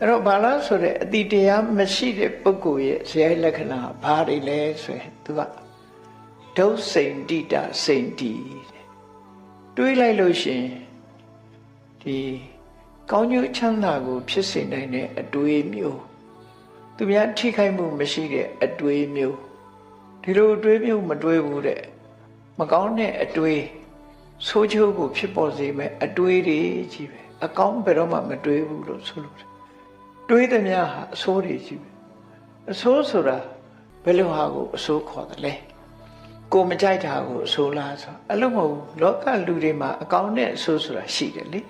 အဲ့တော့ဘာလားဆိုတဲ့အတိတရားမရှိတဲ့ပုဂ္ဂိုလ်ရဲ့ဇယိုက်လက္ခဏာဘာတွေလဲဆိုရင်သူကဒုစိန်တိတစိန်တီတဲ့တွေးလိုက်လို့ရှိရင်ဒီကောင်းကျိုးချမ်းသာကို ဖြစ်စေနိုင်တဲ့အတွေးမျိုးသူများထိခိုက်မှုမရှိတဲ့အတွေးမျိုးဒီလိုအတွေးမျိုးမတွေးဘူးတဲ့မကောင်းတဲ့အတွေးဆိုးချိုးကိုဖြစ်ပေါ်စေမဲ့အတွေးတွေကြီးပဲအကောင်းဘယ်တော့မှမတွေးဘူးလို့ဆိုလို့ တယ်တွေးသမျှဟာအဆိုးတွေကြီးပဲအဆိုးဆိုတာဘယ်လိုဟာကိုအဆိုးခေါ်တယ်လဲကိုမကြိုက်တာကိုအဆိုးလားဆိုအဲ့လိုမဟုတ်ဘူးလောကလူတွေမှာအကောင်းနဲ့အဆိုးဆိုတာရှိတယ်လေ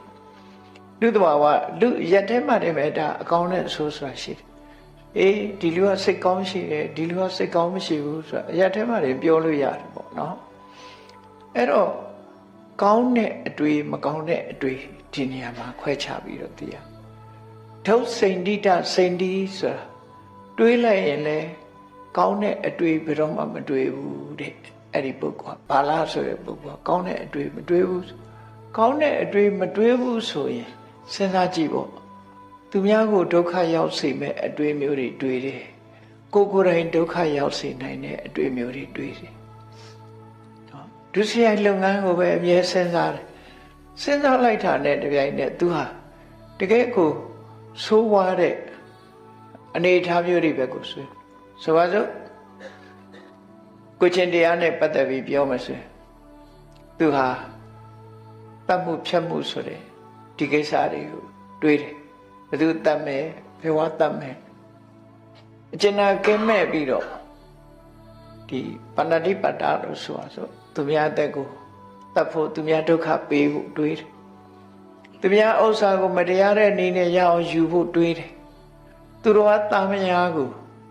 လူတဘာဝလူရက်ထဲမှာတည်းပဲဒါအကောင်းနဲ့အဆိုးဆိုတာရှိတယ်အေးဒီလူကစိတ်ကောင်းရှိတယ်ဒီလူကစိတ်ကောင်းမရှိဘူးဆိုတာရက်ထဲမှာတည်းပြောလို့ရတယ်ပေါ့နော်အဲ့တော့ကောင်းတဲ့အတွေ့မကောင်းတဲ့အတွေ့ဒီနေရာမှာခွဲခြားပြီးတော့သိရမယ် ဒုစိန်တိတစိန်တီဆိုတာတွေးလိုက်ရင်လည်းကောင်းတဲ့အတွေ့ဘယ်တော့မှမတွေ့ဘူးတဲ့အဲ့ဒီပုဂ္ဂိုလ်ကဘာလားဆိုတဲ့ပုဂ္ဂိုလ်ကကောင်းတဲ့အတွေ့မတွေ့ဘူးကောင်းတဲ့အတွေ့မတွေ့ဘူးဆိုရင်စဉ်းစားကြည့်ပေါ့သူများကိုဒုက္ခရောက်စေမဲ့အတွေ့မျိုးတွေတွေ့တယ်ကိုယ်ကိုယ်တိုင်ဒုက္ခရောက်စေနိုင်တဲ့အတွေ့မျိုးတွေတွေ့တယ်နော်ဒုစရိုက်လုပ်ငန်းကိုပဲအမြဲစဉ်းစားတယ်စဉ်းစားလိုက်တာနဲ့တပြိုင်နက်သူဟာတကယ်ကို ဆိုးဝါးတဲ့အနေအထားမျိုးတွေပဲကိုဆွေးဆိုပါစို့ကိုချင်းတရားနဲ့ပတ်သက်ပြီးပြောမှဆိုရင်သူဟာတတ်မှုဖြတ်မှုဆိုတဲ့ဒီကိစ္စတွေကိုတွေးတယ်ဘယ်သူတတ်မယ်ဘယ်ဝါတတ်မယ်အကျဉ်းနာကဲမဲ့ပြီးတော့ဒီပဏ္ဏတိပတ္တာလို့ဆိုပါစို့သူများအသက်ကိုတတ်ဖို့သူများဒုက္ခပေးဖို့တွေးတယ် သူများဥစ္စာကိုမတရားတဲ့အနေနဲ့ရအောင်ယူဖို့တွေးတယ်။သူတော်ကတာမယာကို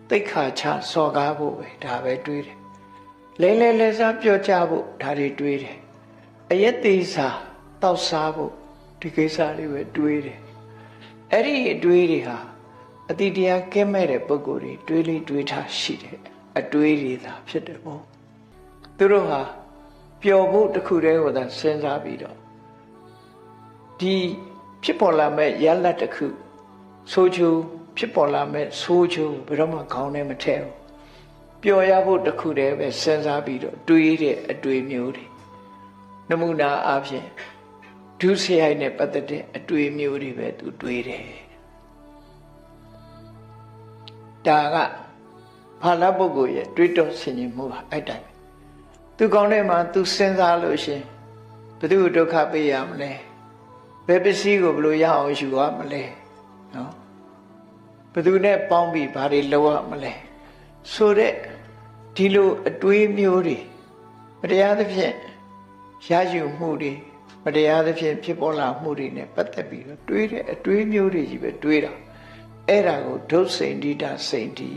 တိတ်ခါချစော်ကားဖို့ပဲဒါပဲတွေးတယ်။လဲလဲလဲစားပြောကြဖို့ဒါတွေတွေးတယ်။အယက်သေးစာတောက်စားဖို့ဒီကိစ္စတွေပဲတွေးတယ်။အဲ့ဒီအတွေးတွေဟာအတိတရားကဲမဲ့တဲ့ပုံကိုယ်တွေတွေးလေးတွေးထားရှိတယ်။အတွေးတွေသာဖြစ်တယ်ပေါ့။သူတို့ဟာပျော်ဖို့တစ်ခုတည်းကိုသာစဉ်းစားပြီးတော့ ဒီဖြစ်ပေါ်လာမဲ့ရလတ်တစ်ခုဆိုးချိုးဖြစ်ပေါ်လာမဲ့ဆိုးချိုးဘယ်တော့မှခေါင်းထဲမထည့်ဘူးပျော်ရဖို့တစ်ခုတည်းပဲစဉ်းစားပြီးတော့တွေးတဲ့အတွေးမျိုးတွေနမူနာအားဖြင့်ဒုစရိုက်နဲ့ပတ်သက်တဲ့အတွေးမျိုးတွေပဲသူတွေးတယ်ဒါကဘာလပုဂ္ဂိုလ်ရဲ့တွေးတောဆင်ခြင်မှုဟာအဲ့တိုင်းပဲသူကောင်းတဲ့မှာသူစဉ်းစားလို့ရှရင်ဘယ်သူဒုက္ခပေးရမလဲ ဘယ်ပစ္စည်းကိုဘယ်လိုရအောင်ယူရမလဲနော်ဘယ်သူနဲ့ပေါင်းပြီးဘာတွေလုပ်ရမလဲဆိုတဲ့ဒီလိုအတွေးမျိုးတွေမတရားသဖြင့်ရယူမှုတွေမတရားသဖြင့်ဖြစ်ပေါ်လာမှုတွေနဲ့ပတ်သက်ပြီးတော့တွေးတဲ့အတွေးမျိုးတွေကြီးပဲတွေးတာအဲ့ဒါကိုဒုစိန်တိတစိန်တိ